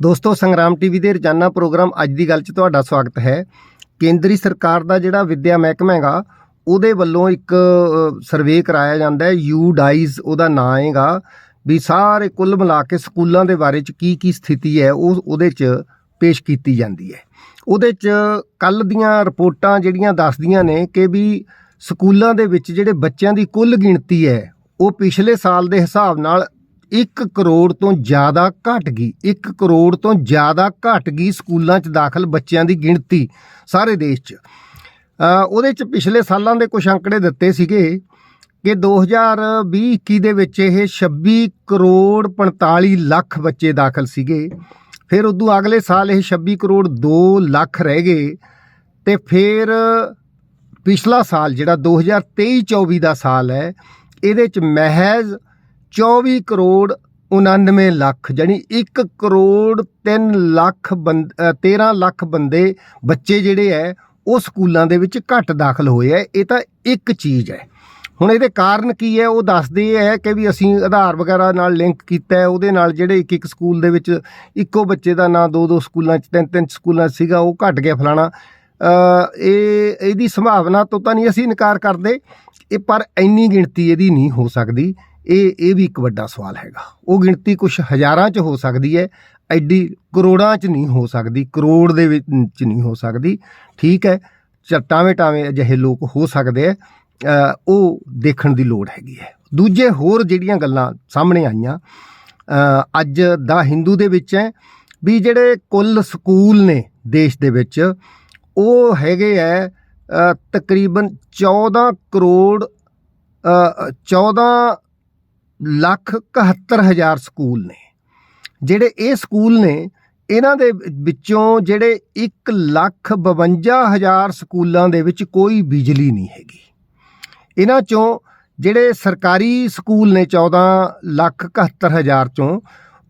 ਦੋਸਤੋ, ਸੰਗਰਾਮ ਟੀਵੀ ਦੇ ਰੋਜ਼ਾਨਾ ਪ੍ਰੋਗਰਾਮ ਅੱਜ ਦੀ ਗੱਲ 'ਚ ਤੁਹਾਡਾ ਸਵਾਗਤ ਹੈ। ਕੇਂਦਰੀ ਸਰਕਾਰ ਦਾ ਜਿਹੜਾ ਵਿੱਦਿਆ ਮਹਿਕਮਾ ਹੈਗਾ, ਉਹਦੇ ਵੱਲੋਂ ਇੱਕ ਸਰਵੇ ਕਰਾਇਆ ਜਾਂਦਾ ਹੈ, ਯੂ ਡਾਈਜ਼ ਉਹਦਾ ਨਾਂ ਹੈਗਾ, ਵੀ ਸਾਰੇ ਕੁੱਲ ਮਿਲਾ ਕੇ ਸਕੂਲਾਂ ਦੇ ਬਾਰੇ 'ਚ ਕੀ ਕੀ ਸਥਿਤੀ ਹੈ, ਉਹ, ਉਹਦੇ 'ਚ ਪੇਸ਼ ਕੀਤੀ ਜਾਂਦੀ ਹੈ। ਉਹਦੇ 'ਚ ਕੱਲ ਦੀਆਂ ਰਿਪੋਰਟਾਂ ਜਿਹੜੀਆਂ ਦੱਸਦੀਆਂ ਨੇ ਕਿ ਵੀ ਸਕੂਲਾਂ ਦੇ ਵਿੱਚ ਜਿਹੜੇ ਬੱਚਿਆਂ ਦੀ ਕੁੱਲ ਗਿਣਤੀ ਹੈ, ਉਹ ਪਿਛਲੇ ਸਾਲ ਦੇ ਹਿਸਾਬ ਨਾਲ 1 ਕਰੋੜ ਤੋਂ ਜ਼ਿਆਦਾ ਘਟ ਗਈ 1 ਕਰੋੜ ਤੋਂ ਜ਼ਿਆਦਾ ਘਟ ਗਈ ਸਕੂਲਾਂ 'ਚ ਦਾਖਲ ਬੱਚਿਆਂ ਦੀ ਗਿਣਤੀ ਸਾਰੇ ਦੇਸ਼ 'ਚ। ਉਹਦੇ 'ਚ ਪਿਛਲੇ ਸਾਲਾਂ ਦੇ ਕੁਝ ਅੰਕੜੇ ਦਿੱਤੇ ਸੀਗੇ ਕਿ 2020-21 ਦੇ ਵਿੱਚ ਇਹ 26 ਕਰੋੜ 45 ਲੱਖ ਬੱਚੇ ਦਾਖਲ ਸੀਗੇ। ਫਿਰ ਉਦੋਂ ਅਗਲੇ ਸਾਲ ਇਹ 26 ਕਰੋੜ 2 ਲੱਖ ਰਹਿ ਗਏ ਤੇ ਫਿਰ ਪਿਛਲਾ ਸਾਲ ਜਿਹੜਾ 2023-24 ਦਾ ਸਾਲ ਹੈ, ਇਹਦੇ 'ਚ ਮਹਿਜ਼ 24 ਕਰੋੜ 99 ਲੱਖ ਜਾਨੀ 1 ਕਰੋੜ 3 ਲੱਖ ਬੰਦ ਅ, 13 ਲੱਖ ਬੰਦੇ ਬੱਚੇ ਜਿਹੜੇ ਐ ਉਹ ਸਕੂਲਾਂ ਦੇ ਵਿੱਚ ਘੱਟ ਦਾਖਲ ਹੋਏ ਐ। ਇਹ ਤਾਂ ਇੱਕ ਚੀਜ਼ ਹੈ ਹੁਣ ਇਹਦੇ ਕਾਰਨ ਕੀ ਹੈ ਉਹ ਦੱਸਦੇ ਹੈ ਕਿ ਵੀ ਅਸੀਂ ਆਧਾਰ ਵਗੈਰਾ ਨਾਲ ਲਿੰਕ ਕੀਤਾ ਹੈ ਉਹਦੇ ਨਾਲ ਜਿਹੜੇ ਇੱਕ ਇੱਕ ਸਕੂਲ ਦੇ ਵਿੱਚ ਇੱਕੋ ਬੱਚੇ ਦਾ ਨਾਂ ਦੋ ਦੋ ਸਕੂਲਾਂ 'ਚ ਤਿੰਨ ਤਿੰਨ ਸਕੂਲਾਂ 'ਚ ਸੀਗਾ ਉਹ ਘਟ ਗਿਆ ਫਲਾਣਾ। ਇਹ ਇਹਦੀ ਸੰਭਾਵਨਾ ਤੋਂ ਤਾਂ ਨਹੀਂ ਅਸੀਂ ਇਨਕਾਰ ਕਰਦੇ। ਇਹ ਪਰ ਇੰਨੀ ਗਿਣਤੀ ਇਹਦੀ ਨਹੀਂ ਹੋ ਸਕਦੀ। ਇਹ ਇਹ ਵੀ ਇੱਕ ਵੱਡਾ ਸਵਾਲ ਹੈਗਾ। ਉਹ ਗਿਣਤੀ ਕੁਝ ਹਜ਼ਾਰਾਂ 'ਚ ਹੋ ਸਕਦੀ ਹੈ ਐਡੀ ਕਰੋੜਾਂ 'ਚ ਨਹੀਂ ਹੋ ਸਕਦੀ ਕਰੋੜ ਦੇ ਵਿੱਚ 'ਚ ਨਹੀਂ ਹੋ ਸਕਦੀ। ਠੀਕ ਹੈ ਚਟਾਵੇਂ ਟਾਵੇਂ ਅਜਿਹੇ ਲੋਕ ਹੋ ਸਕਦੇ ਆ ਉਹ ਦੇਖਣ ਦੀ ਲੋੜ ਹੈਗੀ ਹੈ। ਦੂਜੇ ਹੋਰ ਜਿਹੜੀਆਂ ਗੱਲਾਂ ਸਾਹਮਣੇ ਆਈਆਂ ਅੱਜ ਦਾ ਹਿੰਦੂ ਦੇ ਵਿੱਚ ਹੈ ਵੀ ਜਿਹੜੇ ਕੁੱਲ ਸਕੂਲ ਨੇ ਦੇਸ਼ ਦੇ ਵਿੱਚ ਉਹ ਹੈਗੇ ਹੈ ਤਕਰੀਬਨ 14 ਕਰੋੜ ਅ, 14 ਲੱਖ 71 ਹਜ਼ਾਰ ਸਕੂਲ ਨੇ। ਜਿਹੜੇ ਇਹ ਸਕੂਲ ਨੇ, ਇਹਨਾਂ ਦੇ ਵਿੱਚੋਂ ਜਿਹੜੇ 1 ਲੱਖ 52 ਹਜ਼ਾਰ ਸਕੂਲਾਂ ਦੇ ਵਿੱਚ ਕੋਈ ਬਿਜਲੀ ਨਹੀਂ ਹੈਗੀ। ਇਹਨਾਂ ਚੋਂ ਜਿਹੜੇ ਸਰਕਾਰੀ ਸਕੂਲ ਨੇ 14 ਲੱਖ 71 ਹਜ਼ਾਰ ਚੋਂ,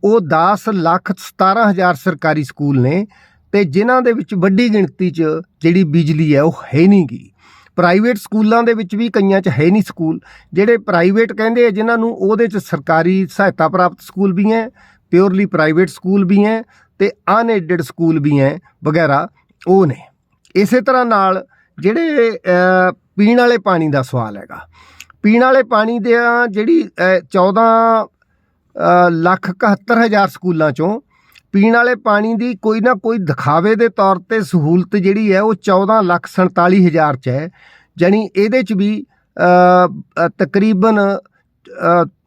ਉਹ 10 ਲੱਖ 17 ਹਜ਼ਾਰ ਸਰਕਾਰੀ ਸਕੂਲ ਨੇ ਤੇ ਜਿਨ੍ਹਾਂ ਦੇ ਵਿੱਚ ਵੱਡੀ ਗਿਣਤੀ 'ਚ ਜਿਹੜੀ ਬਿਜਲੀ ਹੈ ਉਹ ਹੈ ਨਹੀਂ ਗਈ ਪ੍ਰਾਈਵੇਟ ਸਕੂਲਾਂ ਦੇ ਵਿੱਚ ਵੀ ਕਈਆਂ 'ਚ ਹੈ ਨਹੀਂ ਸਕੂਲ। ਜਿਹੜੇ ਪ੍ਰਾਈਵੇਟ ਕਹਿੰਦੇ ਆ ਜਿਨ੍ਹਾਂ ਨੂੰ ਉਹਦੇ 'ਚ ਸਰਕਾਰੀ ਸਹਾਇਤਾ ਪ੍ਰਾਪਤ ਸਕੂਲ ਵੀ ਹੈ ਪਿਓਰਲੀ ਪ੍ਰਾਈਵੇਟ ਸਕੂਲ ਵੀ ਹੈ ਤੇ ਅਨਐਡਡ ਸਕੂਲ ਵੀ ਹੈ ਵਗੈਰਾ ਉਹ ਨੇ। ਇਸੇ ਤਰ੍ਹਾਂ ਨਾਲ ਜਿਹੜੇ ਪੀਣ ਵਾਲੇ ਪਾਣੀ ਦਾ ਸਵਾਲ ਹੈਗਾ। ਪੀਣ ਵਾਲੇ ਪਾਣੀ ਦੇ ਜਿਹੜੀ ਅ, 14 ਲੱਖ 71 ਹਜ਼ਾਰ ਸਕੂਲਾਂ ਚੋਂ ਪੀਣ ਵਾਲੇ ਪਾਣੀ ਦੀ ਕੋਈ ਨਾ ਕੋਈ ਦਿਖਾਵੇ ਦੇ ਤੌਰ ਤੇ ਸਹੂਲਤ ਜਿਹੜੀ ਹੈ ਉਹ 14 ਲੱਖ 47 ਹਜ਼ਾਰ ਚ ਹੈ। ਜਾਣੀ ਇਹਦੇ ਚ ਵੀ ਤਕਰੀਬਨ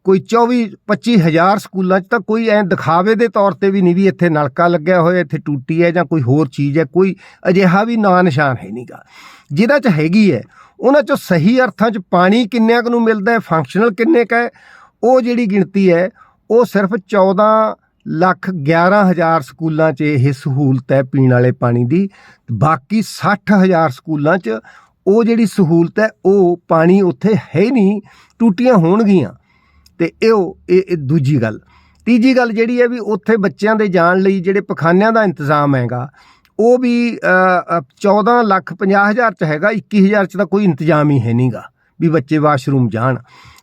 ਕੋਈ 24 25 ਹਜ਼ਾਰ ਸਕੂਲਾਂ 'ਚ ਤਾਂ ਕੋਈ ਐ ਦਿਖਾਵੇ ਦੇ ਤੌਰ ਤੇ ਵੀ ਨਹੀਂ ਵੀ ਇੱਥੇ ਨਲਕਾ ਲੱਗਿਆ ਹੋਇਆ, ਇੱਥੇ ਟੂਟੀ ਹੈ ਜਾਂ ਕੋਈ ਹੋਰ ਚੀਜ਼ ਹੈ, ਕੋਈ ਅਜਿਹਾ ਵੀ ਨਾਂ ਨਿਸ਼ਾਨ ਹੈ ਨਹੀਂਗਾ ਜਿਹਦਾ 'ਚ ਹੈਗੀ ਹੈ, ਉਹਨਾਂ 'ਚੋਂ ਸਹੀ ਅਰਥਾਂ 'ਚ ਪਾਣੀ ਕਿੰਨਿਆਂ ਕੁ ਨੂੰ ਮਿਲਦਾ ਹੈ ਫੰਕਸ਼ਨਲ ਕਿੰਨੇ ਕ ਹੈ, ਉਹ ਜਿਹੜੀ ਗਿਣਤੀ ਹੈ, ਉਹ ਸਿਰਫ 14 ਲੱਖ 11 ਹਜ਼ਾਰ ਸਕੂਲਾਂ 'ਚ ਇਹ ਸਹੂਲਤ ਹੈ ਪੀਣ ਵਾਲੇ ਪਾਣੀ ਦੀ। ਬਾਕੀ 60 ਹਜ਼ਾਰ ਸਕੂਲਾਂ 'ਚ ਉਹ ਜਿਹੜੀ ਸਹੂਲਤ ਹੈ ਉਹ ਪਾਣੀ ਉੱਥੇ ਹੈ ਨਹੀਂ ਟੂਟੀਆਂ ਹੋਣਗੀਆਂ। ਤੇ ਇਹ ਇਹ ਦੂਜੀ ਗੱਲ। ਤੀਜੀ ਗੱਲ ਜਿਹੜੀ ਹੈ ਵੀ ਉੱਥੇ ਬੱਚਿਆਂ ਦੇ ਜਾਣ ਲਈ ਜਿਹੜੇ ਪਖਾਨਿਆਂ ਦਾ ਇੰਤਜ਼ਾਮ ਹੈਗਾ ਉਹ ਵੀ ਅ, 14 ਲੱਖ 50 ਹਜ਼ਾਰ ਚ ਹੈਗਾ 21000 ਚ ਤਾਂ ਕੋਈ ਇੰਤਜ਼ਾਮ ਹੀ ਹੈ ਨਹੀਂਗਾ ਵੀ ਬੱਚੇ ਵਾਸ਼ਰੂਮ ਜਾਣ।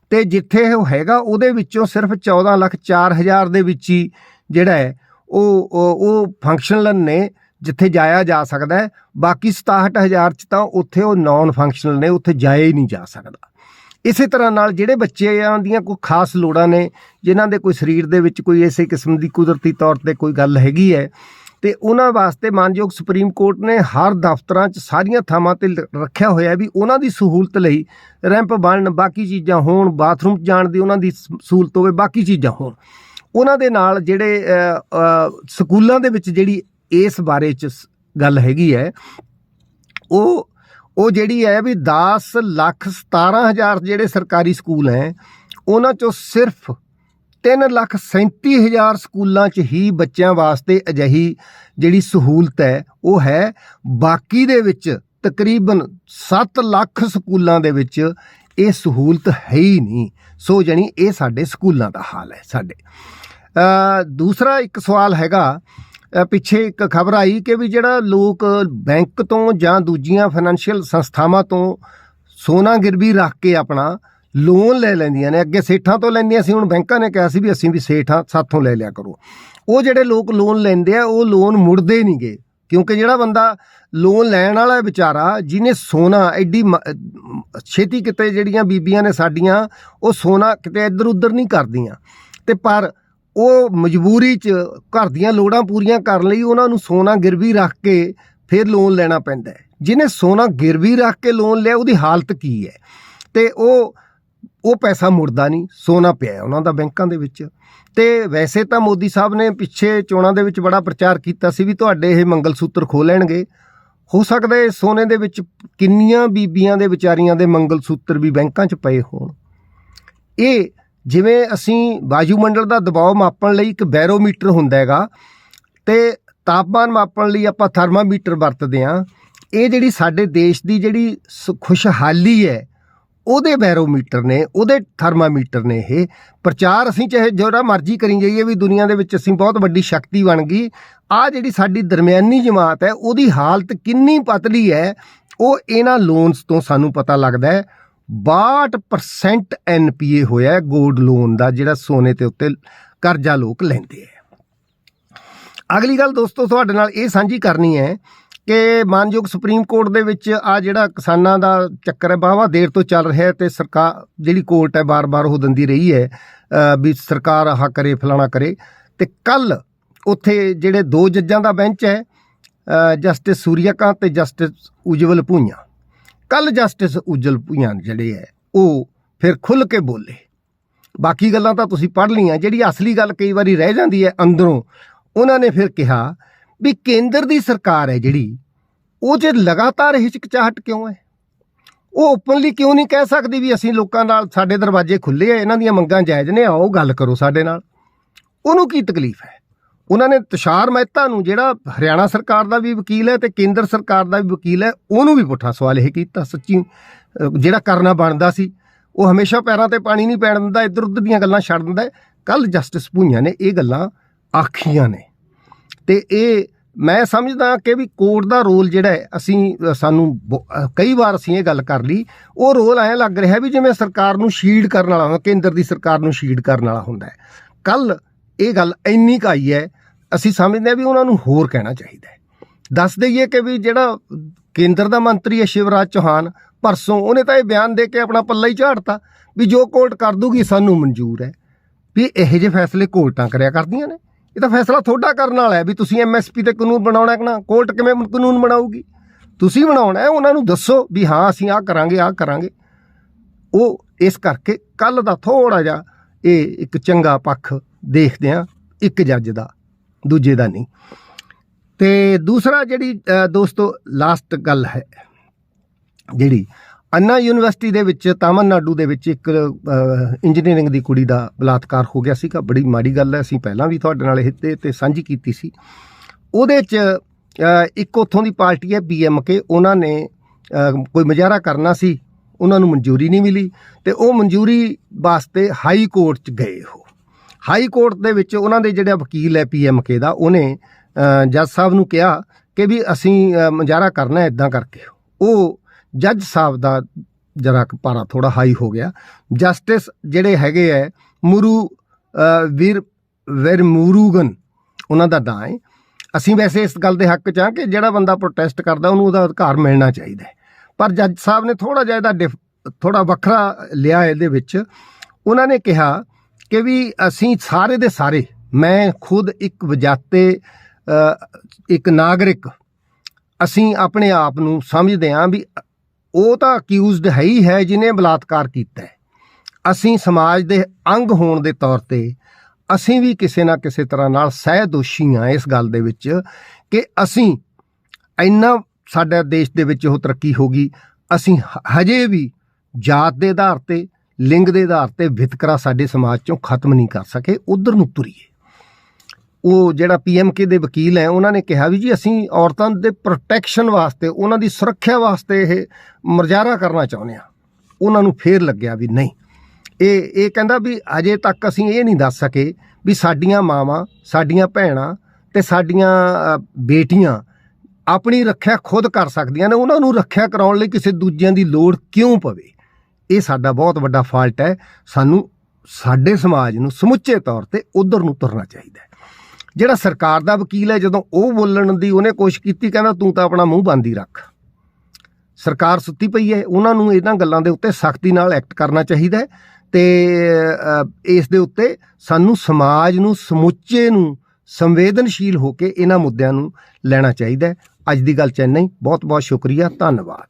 ਤੇ ਜਿੱਥੇ ਉਹ ਹੈਗਾ, ਉਹਦੇ ਵਿੱਚੋਂ ਸਿਰਫ 14 ਲੱਖ 4 ਹਜ਼ਾਰ ਦੇ ਵਿੱਚ ਹੀ ਜਿਹੜਾ ਹੈ, ਉਹ, ਉਹ- ਫੰਕਸ਼ਨਲ ਨੇ, ਜਿੱਥੇ ਜਾਇਆ ਜਾ ਸਕਦਾ ਹੈ। ਬਾਕੀ 67000 ਚ ਤਾਂ ਉੱਥੇ ਉਹ ਨਾਨ ਫੰਕਸ਼ਨਲ ਨੇ, ਉੱਥੇ ਜਾਇਆ ਹੀ ਨਹੀਂ ਜਾ ਸਕਦਾ। ਇਸੇ ਤਰ੍ਹਾਂ ਨਾਲ ਜਿਹੜੇ ਬੱਚਿਆਂ ਦੀਆਂ ਕੋਈ ਖਾਸ ਲੋੜਾਂ ਨੇ, ਜਿਨ੍ਹਾਂ ਦੇ ਕੋਈ ਸਰੀਰ ਦੇ ਵਿੱਚ ਕੋਈ ਇਸੇ ਕਿਸਮ ਦੀ ਕੁਦਰਤੀ ਤੌਰ ਤੇ ਕੋਈ ਗੱਲ ਹੈਗੀ ਹੈ ਤੇ ਉਹਨਾਂ ਵਾਸਤੇ ਮਾਨਯੋਗ ਸੁਪਰੀਮ ਕੋਰਟ ਨੇ ਹਰ ਦਫ਼ਤਰਾਂ 'ਚ ਸਾਰੀਆਂ ਥਾਵਾਂ ਤੇ ਰੱਖਿਆ ਹੋਇਆ ਵੀ ਉਹਨਾਂ ਦੀ ਸਹੂਲਤ ਲਈ ਰੈਂਪ ਬਣਨ, ਬਾਕੀ ਚੀਜ਼ਾਂ ਹੋਣ, ਬਾਥਰੂਮ 'ਚ ਜਾਣ ਦੀ ਉਹਨਾਂ ਦੀ ਸਹੂਲਤ ਹੋਵੇ, ਬਾਕੀ ਚੀਜ਼ਾਂ ਹੋਣ। ਉਹਨਾਂ ਦੇ ਨਾਲ ਜਿਹੜੇ ਸਕੂਲਾਂ ਦੇ ਵਿੱਚ ਜਿਹੜੀ ਇਸ ਬਾਰੇ 'ਚ ਸ- ਗੱਲ ਹੈਗੀ ਹੈ, ਉਹ ਉਹ ਜਿਹੜੀ ਹੈ ਵੀ 10 ਲੱਖ 17 ਹਜ਼ਾਰ ਜਿਹੜੇ ਸਰਕਾਰੀ ਸਕੂਲ ਹੈ, ਉਹਨਾਂ ਚੋਂ ਸਿਰਫ 3 ਲੱਖ 37 ਹਜ਼ਾਰ ਸਕੂਲਾਂ 'ਚ ਹੀ ਬੱਚਿਆਂ ਵਾਸਤੇ ਅਜਿਹੀ ਜਿਹੜੀ ਸਹੂਲਤ ਹੈ, ਉਹ ਹੈ ਬਾਕੀ ਦੇ ਵਿੱਚ ਤਕਰੀਬਨ 7 ਲੱਖ ਸਕੂਲਾਂ ਦੇ ਵਿੱਚ ਇਹ ਸਹੂਲਤ ਹੈ ਹੀ ਨਹੀਂ। ਸੋ ਜਣੀ ਇਹ ਸਾਡੇ ਸਕੂਲਾਂ ਦਾ ਹਾਲ ਹੈ ਸਾਡੇ। ਦੂਸਰਾ ਇੱਕ ਸਵਾਲ ਹੈਗਾ ਪਿੱਛੇ ਇੱਕ ਖਬਰ ਆਈ ਕਿ ਵੀ ਜਿਹੜਾ ਲੋਕ ਬੈਂਕ ਤੋਂ ਜਾਂ ਦੂਜੀਆਂ ਫਾਈਨੈਂਸ਼ੀਅਲ ਸੰਸਥਾਵਾਂ ਤੋਂ ਸੋਨਾ ਗਿਰਵੀ ਰੱਖ ਕੇ ਆਪਣਾ ਲੋਨ ਲੈ ਲੈਂਦੀਆਂ ਨੇ, ਅੱਗੇ ਸੇਠਾਂ ਤੋਂ ਲੈਂਦੀਆਂ ਸੀ, ਹੁਣ ਬੈਂਕਾਂ ਨੇ ਕਿਹਾ ਸੀ ਵੀ ਅਸੀਂ ਵੀ ਸੇਠਾਂ ਸਾਥੋਂ ਲੈ ਲਿਆ ਕਰੋ। ਉਹ ਜਿਹੜੇ ਲੋਕ ਲੋਨ ਲੈਂਦੇ ਆ, ਉਹ ਲੋਨ ਮੁੜਦੇ ਨਹੀਂਗੇ ਕਿਉਂਕਿ ਜਿਹੜਾ ਬੰਦਾ ਲੋਨ ਲੈਣ ਵਾਲਾ ਵਿਚਾਰਾ, ਜਿਹਨੇ ਸੋਨਾ ਐਡੀ ਮ- ਛੇਤੀ ਕਿਤੇ ਜਿਹੜੀਆਂ ਬੀਬੀਆਂ ਨੇ ਸਾਡੀਆਂ, ਉਹ ਸੋਨਾ ਕਿਤੇ ਇੱਧਰ ਉੱਧਰ ਨਹੀਂ ਕਰਦੀਆਂ। ਤੇ ਪਰ ਉਹ ਮਜਬੂਰੀ 'ਚ ਘਰ ਦੀਆਂ ਲੋੜਾਂ ਪੂਰੀਆਂ ਕਰਨ ਲਈ ਉਹਨਾਂ ਨੂੰ ਸੋਨਾ ਗਿਰਵੀ ਰੱਖ ਕੇ ਫਿਰ ਲੋਨ ਲੈਣਾ ਪੈਂਦਾ ਹੈ। ਜਿਹਨੇ ਸੋਨਾ ਗਿਰਵੀ ਰੱਖ ਕੇ ਲੋਨ ਲਿਆ, ਉਹਦੀ ਹਾਲਤ ਕੀ ਹੈ? ਤੇ ਉਹ ਉਹ ਪੈਸਾ ਮੁੜਦਾ ਨਹੀਂ, ਸੋਨਾ ਪਿਆ ਉਹਨਾਂ ਦਾ ਬੈਂਕਾਂ ਦੇ ਵਿੱਚ। ਤੇ ਵੈਸੇ ਤਾਂ ਮੋਦੀ ਸਾਹਿਬ ਨੇ ਪਿੱਛੇ ਚੋਣਾਂ ਦੇ ਵਿੱਚ ਬੜਾ ਪ੍ਰਚਾਰ ਕੀਤਾ ਸੀ ਵੀ ਤੁਹਾਡੇ ਇਹ ਮੰਗਲ ਸੂਤਰ ਖੋ ਲੈਣਗੇ। ਹੋ ਸਕਦਾ ਹੈ ਸੋਨੇ ਦੇ ਵਿੱਚ ਕਿੰਨੀਆਂ ਬੀਬੀਆਂ ਦੇ ਵਿਚਾਰੀਆਂ ਦੇ ਮੰਗਲ ਸੂਤਰ ਵੀ ਬੈਂਕਾਂ 'ਚ ਪਏ ਹੋਣ। ਇਹ ਜਿਵੇਂ ਅਸੀਂ ਵਾਯੂਮੰਡਲ ਦਾ ਦਬਾਅ ਮਾਪਣ ਲਈ ਇੱਕ ਬੈਰੋਮੀਟਰ ਹੁੰਦਾ ਹੈਗਾ, ਤੇ ਤਾਪਮਾਨ ਮਾਪਣ ਲਈ ਆਪਾਂ ਥਰਮਾਮੀਟਰ ਵਰਤਦੇ ਹਾਂ। ਇਹ ਜਿਹੜੀ ਸਾਡੇ ਦੇਸ਼ ਦੀ ਜਿਹੜੀ ਸ- ਖੁਸ਼ਹਾਲੀ ਹੈ ਉਹਦੇ ਬੈਰੋਮੀਟਰ ਨੇ, ਉਹਦੇ ਥਰਮਾਮੀਟਰ ਨੇ ਇਹ ਪ੍ਰਚਾਰ ਅਸੀਂ ਚਾਹੇ ਜਿਹੜਾ ਮਰਜ਼ੀ ਕਰੀ ਜਾਈਏ ਵੀ ਦੁਨੀਆ ਦੇ ਵਿੱਚ ਅਸੀਂ ਬਹੁਤ ਵੱਡੀ ਸ਼ਕਤੀ ਬਣ ਗਈ। ਆ ਜਿਹੜੀ ਸਾਡੀ ਦਰਮਿਆਨੀ ਜਮਾਤ ਹੈ, ਉਹਦੀ ਹਾਲਤ ਕਿੰਨੀ ਪਤਲੀ ਹੈ, ਉਹ ਇਹਨਾਂ ਲੋਨਸ ਤੋਂ ਸਾਨੂੰ ਪਤਾ ਲੱਗਦਾ ਹੈ। 62% ਐਨਪੀਏ ਹੋਇਆ ਹੈ 골ਡ ਲੋਨ ਦਾ, ਜਿਹੜਾ ਸੋਨੇ ਤੇ ਉੱਤੇ ਕਰਜ਼ਾ ਲੋਕ ਲੈਂਦੇ ਹੈ। ਅਗਲੀ ਗੱਲ ਦੋਸਤੋ, ਤੁਹਾਡੇ ਨਾਲ ਇਹ ਸਾਂਝੀ ਕਰਨੀ ਹੈ ਕਿ ਮਾਨਯੋਗ ਸੁਪਰੀਮ ਕੋਰਟ ਦੇ ਵਿੱਚ ਆ ਜਿਹੜਾ ਕਿਸਾਨਾਂ ਦਾ ਚੱਕਰ ਹੈ ਬਾਵਾ ਦੇਰ ਤੋਂ ਚੱਲ ਰਿਹਾ ਹੈ ਤੇ ਸਰਕਾਰ ਜਿਹੜੀ ਕੋਰਟ ਹੈ ਬਾਰ-ਬਾਰ ਉਹ ਦਿੰਦੀ ਰਹੀ ਹੈ ਵੀ ਸਰਕਾਰ ਆਹ ਕਰੇ ਫਲਾਣਾ ਕਰੇ। ਤੇ ਕੱਲ ਉੱਥੇ ਜਿਹੜੇ ਦੋ ਜੱਜਾਂ ਦਾ ਬੈਂਚ ਹੈ ਅ, ਜਸਟਿਸ ਸੂਰਿਆਕਾਂਤ ਤੇ ਜਸਟਿਸ ਉਜਵਲ ਭੂਈਆਂ। ਕੱਲ ਜਸਟਿਸ ਉਜਵਲ ਭੂਈਆਂ ਜਿਹੜੇ ਹੈ ਉਹ ਫਿਰ ਖੁੱਲ ਕੇ ਬੋਲੇ। ਬਾਕੀ ਗੱਲਾਂ ਤਾਂ ਤੁਸੀਂ ਪੜ੍ਹ ਲਈਆਂ ਜਿਹੜੀ ਅਸਲੀ ਗੱਲ ਕਈ ਵਾਰੀ ਰਹਿ ਜਾਂਦੀ ਹੈ ਅੰਦਰੋਂ ਉਹਨਾਂ ਨੇ ਫਿਰ ਕਿਹਾ ਵੀ ਕੇਂਦਰ ਦੀ ਸਰਕਾਰ ਹੈ ਜਿਹੜੀ, ਉਹ ਜੇ ਲਗਾਤਾਰ ਹਿਚਕਚਾਹਟ ਕਿਉਂ ਹੈ? ਉਹ ਓਪਨਲੀ ਕਿਉਂ ਨਹੀਂ ਕਹਿ ਸਕਦੀ ਵੀ ਅਸੀਂ ਲੋਕਾਂ ਨਾਲ ਸਾਡੇ ਦਰਵਾਜ਼ੇ ਖੁੱਲੇ ਆ, ਇਹਨਾਂ ਦੀਆਂ ਮੰਗਾਂ ਜਾਇਜ਼ ਨੇ, ਆਓ ਗੱਲ ਕਰੋ ਸਾਡੇ ਨਾਲ। ਉਹਨੂੰ ਕੀ ਤਕਲੀਫ ਹੈ? ਉਹਨਾਂ ਨੇ ਤੁਸ਼ਾਰ ਮਹਿਤਾ ਨੂੰ ਜਿਹੜਾ ਹਰਿਆਣਾ ਸਰਕਾਰ ਦਾ ਵੀ ਵਕੀਲ ਹੈ ਤੇ ਕੇਂਦਰ ਸਰਕਾਰ ਦਾ ਵੀ ਵਕੀਲ ਹੈ, ਉਹਨੂੰ ਵੀ ਪੁੱਠਾ ਸਵਾਲ ਇਹ ਕੀਤਾ, ਸੱਚੀ ਜਿਹੜਾ ਕਰਨਾ ਬਣਦਾ ਸੀ, ਉਹ ਹਮੇਸ਼ਾ ਪੈਰਾਂ ਤੇ ਪਾਣੀ ਨਹੀਂ ਪੈਣ ਦਿੰਦਾ ਇੱਧਰ ਉੱਧਰ ਦੀਆਂ ਗੱਲਾਂ ਛੱਡ ਦਿੰਦਾ ਕੱਲ ਜਸਟਿਸ ਭੂਈਆਂ ਨੇ ਇਹ ਗੱਲਾਂ ਆਖੀਆਂ ਨੇ। ਤੇ ਇਹ ਮੈਂ ਸਮਝਦਾ ਕਿ ਵੀ ਕੋਰਟ ਦਾ ਰੋਲ ਜਿਹੜਾ ਹੈ, ਅਸੀਂ ਸਾਨੂੰ ਬਹੁ- ਕਈ ਵਾਰ ਅਸੀਂ ਇਹ ਗੱਲ ਕਰ ਲਈ, ਉਹ ਰੋਲ ਐਂ ਲੱਗ ਰਿਹਾ ਵੀ ਜਿਵੇਂ ਸਰਕਾਰ ਨੂੰ ਸ਼ੀਲਡ ਕਰਨ ਵਾਲਾ ਹੁੰਦਾ, ਕੇਂਦਰ ਦੀ ਸਰਕਾਰ ਨੂੰ ਸ਼ੀਲਡ ਕਰਨ ਵਾਲਾ ਹੁੰਦਾ ਹੈ। ਕੱਲ ਇਹ ਗੱਲ ਇੰਨੀ ਕੁ ਆਈ ਹੈ, ਅਸੀਂ ਸਮਝਦੇ ਹਾਂ ਵੀ ਉਹਨਾਂ ਨੂੰ ਹੋਰ ਕਹਿਣਾ ਚਾਹੀਦਾ ਹੈ। ਦੱਸ ਦਈਏ ਕਿ ਵੀ ਜਿਹੜਾ ਕੇਂਦਰ ਦਾ ਮੰਤਰੀ ਹੈ ਸ਼ਿਵਰਾਜ ਚੌਹਾਨ, ਪਰਸੋਂ ਉਹਨੇ ਤਾਂ ਇਹ ਬਿਆਨ ਦੇ ਕੇ ਆਪਣਾ ਪੱਲਾ ਹੀ ਝਾੜਤਾ ਵੀ ਜੋ ਕੋਰਟ ਕਰ ਦੂਗੀ ਸਾਨੂੰ ਮਨਜ਼ੂਰ ਹੈ। ਵੀ ਇਹੋ ਜਿਹੇ ਫੈਸਲੇ ਕੋਰਟਾਂ ਕਰਿਆ ਕਰਦੀਆਂ ਨੇ। ਇਹ ਤਾਂ ਫੈਸਲਾ ਤੁਹਾਡਾ ਕਰਨ ਵਾਲਾ ਹੈ ਵੀ ਤੁਸੀਂ ਐਮਐਸਪੀ ਤੇ ਕਾਨੂੰਨ ਬਣਾਉਣਾ ਕਿ ਨਾ? ਕੋਰਟ ਕਿਵੇਂ ਕਾਨੂੰਨ ਬਣਾਊਗੀ? ਤੁਸੀਂ ਬਣਾਉਣਾ ਹੈ, ਉਹਨਾਂ ਨੂੰ ਦੱਸੋ ਵੀ ਹਾਂ, ਅਸੀਂ ਆਹ ਕਰਾਂਗੇ ਆਹ ਕਰਾਂਗੇ। ਉਹ ਇਸ ਕਰਕੇ ਕੱਲ ਦਾ ਥੋੜਾ ਜਿਹਾ ਇਹ ਇੱਕ ਚੰਗਾ ਪੱਖ ਦੇਖਦੇ ਆ ਇੱਕ ਜੱਜ ਦਾ, ਦੂਜੇ ਦਾ ਨਹੀਂ। ਤੇ ਦੂਸਰਾ ਜਿਹੜੀ ਦੋਸਤੋ ਲਾਸਟ ਗੱਲ ਹੈ, ਜਿਹੜੀ ਅੰਨਾ ਯੂਨੀਵਰਸਿਟੀ ਦੇ ਵਿੱਚ ਤਾਮਿਲਨਾਡੂ ਦੇ ਵਿੱਚ ਇੱਕ ਇੰਜੀਨੀਅਰਿੰਗ ਦੀ ਕੁੜੀ ਦਾ ਬਲਾਤਕਾਰ ਹੋ ਗਿਆ ਸੀਗਾ। ਬੜੀ ਮਾੜੀ ਗੱਲ ਹੈ। ਅਸੀਂ ਪਹਿਲਾਂ ਵੀ ਤੁਹਾਡੇ ਨਾਲ ਇਹ ਤੇ ਸਾਂਝੀ ਕੀਤੀ ਸੀ। ਉਹਦੇ 'ਚ ਇੱਕ ਉੱਥੋਂ ਦੀ ਪਾਰਟੀ ਹੈ ਬੀਐਮਕੇ ਉਹਨਾਂ ਨੇ ਕੋਈ ਮੁਜ਼ਾਹਰਾ ਕਰਨਾ ਸੀ। ਉਹਨਾਂ ਨੂੰ ਮਨਜ਼ੂਰੀ ਨਹੀਂ ਮਿਲੀ ਤੇ ਉਹ ਮਨਜ਼ੂਰੀ ਵਾਸਤੇ ਹਾਈ ਕੋਰਟ 'ਚ ਗਏ ਉਹ। ਹਾਈ ਕੋਰਟ ਦੇ ਵਿੱਚ ਉਹਨਾਂ ਦੇ ਜਿਹੜਾ ਵਕੀਲ ਹੈ ਪੀਐਮਕੇ ਦਾ ਉਹਨੇ ਜੱਜ ਸਾਹਿਬ ਨੂੰ ਕਿਹਾ ਕਿ ਵੀ ਅਸੀਂ ਅ, ਮੁਜ਼ਾਹਰਾ ਕਰਨਾ ਇਦਾਂ ਕਰਕੇ। ਉਹ ਜੱਜ ਸਾਹਿਬ ਦਾ ਜਰਾ ਕੁ ਪਾਰਾ ਥੋੜਾ ਹਾਈ ਹੋ ਗਿਆ। ਜਸਟਿਸ ਜਿਹੜੇ ਹੈਗੇ ਹੈ ਮੁਰੂ ਵੀਰ ਵੈਰਮੂਰੂਗਨ ਉਹਨਾਂ ਦਾ ਨਾਂ ਹੈ ਅਸੀਂ ਵੈਸੇ ਇਸ ਗੱਲ ਦੇ ਹੱਕ 'ਚ ਹਾਂ ਕਿ ਜਿਹੜਾ ਬੰਦਾ ਪ੍ਰੋਟੈਸਟ ਕਰਦਾ, ਉਹਨੂੰ ਉਹਦਾ ਅਧਿਕਾਰ ਮਿਲਣਾ ਚਾਹੀਦਾ ਪਰ ਜੱਜ ਸਾਹਿਬ ਨੇ ਥੋੜਾ ਜਿਹਾ ਇਹਦਾ ਥੋੜਾ ਵੱਖਰਾ ਲਿਆ ਇਹਦੇ ਵਿੱਚ। ਉਹਨਾਂ ਨੇ ਕਿਹਾ ਕਿ ਵੀ ਅਸੀਂ ਸਾਰੇ ਦੇ ਸਾਰੇ, ਮੈਂ ਖੁਦ ਇੱਕ ਵਜਾਤੇ ਇੱਕ ਨਾਗਰਿਕ, ਅਸੀਂ ਆਪਣੇ ਆਪ ਨੂੰ ਸਮਝਦੇ ਹਾਂ ਵੀ ਉਹ ਤਾਂ ਅਕਿਊਜ਼ਡ ਹੈ ਹੀ ਹੈ ਜਿਨੇ ਬਲਾਤਕਾਰ ਕੀਤਾ ਹੈ। ਅਸੀਂ ਸਮਾਜ ਦੇ ਅੰਗ ਹੋਣ ਦੇ ਤੌਰ ਤੇ ਅਸੀਂ ਵੀ ਕਿਸੇ ਨਾ ਕਿਸੇ ਤਰ੍ਹਾਂ ਨਾਲ ਸਹਿ ਦੋਸ਼ੀ ਹਾਂ ਇਸ ਗੱਲ ਦੇ ਵਿੱਚ ਕਿ ਅਸੀਂ ਇੰਨਾ ਸਾਡਾ ਦੇਸ਼ ਦੇ ਵਿੱਚ ਉਹ ਤਰੱਕੀ ਹੋ ਗਈ। ਅਸੀਂ ਹ- ਹਜੇ ਵੀ ਜਾਤ ਦੇ ਆਧਾਰ ਤੇ, ਲਿੰਗ ਦੇ ਆਧਾਰ ਤੇ ਵਿਤਕਰਾ ਸਾਡੇ ਸਮਾਜ ਚੋਂ ਖਤਮ ਨਹੀਂ ਕਰ ਸਕੇ। ਉਧਰ ਨੂੰ ਤੁਰੀਏ। ਉਹ ਜਿਹੜਾ ਪੀਐਮਕੇ ਦੇ ਵਕੀਲ ਹੈ, ਉਹਨਾਂ ਨੇ ਕਿਹਾ ਵੀ ਜੀ ਅਸੀਂ ਔਰਤਾਂ ਦੇ ਪ੍ਰੋਟੈਕਸ਼ਨ ਵਾਸਤੇ, ਉਹਨਾਂ ਦੀ ਸੁਰੱਖਿਆ ਵਾਸਤੇ ਇਹ ਮੁਜ਼ਾਹਰਾ ਕਰਨਾ ਚਾਹੁੰਦੇ ਆ ਉਹਨਾਂ ਨੂੰ ਫੇਰ ਲੱਗਿਆ ਵੀ ਨਹੀਂ। ਇਹ ਇਹ ਕਹਿੰਦਾ ਵੀ ਅਜੇ ਤੱਕ ਅਸੀਂ ਇਹ ਨਹੀਂ ਦੱਸ ਸਕੇ ਵੀ ਸਾਡੀਆਂ ਮਾਵਾਂ, ਸਾਡੀਆਂ ਭੈਣਾਂ ਤੇ ਸਾਡੀਆਂ ਬੇਟੀਆਂ ਆਪਣੀ ਰੱਖਿਆ ਖੁਦ ਕਰ ਸਕਦੀਆਂ ਨੇ, ਉਹਨਾਂ ਨੂੰ ਰੱਖਿਆ ਕਰਾਉਣ ਲਈ ਕਿਸੇ ਦੂਜਿਆਂ ਦੀ ਲੋੜ ਕਿਉਂ ਪਵੇ? ਇਹ ਸਾਡਾ ਬਹੁਤ ਵੱਡਾ ਫਾਲਟ ਹੈ। ਸਾਨੂੰ ਸਾਡੇ ਸਮਾਜ ਨੂੰ ਸਮੁੱਚੇ ਤੌਰ ਤੇ ਉਧਰ ਨੂੰ ਤੁਰਨਾ ਚਾਹੀਦਾ ਹੈ। ਜਿਹੜਾ ਸਰਕਾਰ ਦਾ ਵਕੀਲ ਹੈ, ਜਦੋਂ ਉਹ ਬੋਲਣ ਦੀ ਉਹਨੇ ਕੋਸ਼ਿਸ਼ ਕੀਤੀ, ਕਹਿੰਦਾ ਤੂੰ ਤਾਂ ਆਪਣਾ ਮੂੰਹ ਬੰਦ ਹੀ ਰੱਖ। ਸਰਕਾਰ ਸੁੱਤੀ ਪਈ ਹੈ, ਉਹਨਾਂ ਨੂੰ ਇਹਨਾਂ ਗੱਲਾਂ ਦੇ ਉੱਤੇ ਸਖਤੀ ਨਾਲ ਐਕਟ ਕਰਨਾ ਚਾਹੀਦਾ ਹੈ ਤੇ ਇਸ ਦੇ ਉੱਤੇ ਸਾਨੂੰ ਸਮਾਜ ਨੂੰ, ਸਮੁੱਚੇ ਨੂੰ ਸੰਵੇਦਨਸ਼ੀਲ ਹੋ ਕੇ ਇਹਨਾਂ ਮੁੱਦਿਆਂ ਨੂੰ ਲੈਣਾ ਚਾਹੀਦਾ ਅੱਜ ਦੀ ਗੱਲ ਚੈਨਈ ਬਹੁਤ ਬਹੁਤ ਸ਼ੁਕਰੀਆ। ਧੰਨਵਾਦ।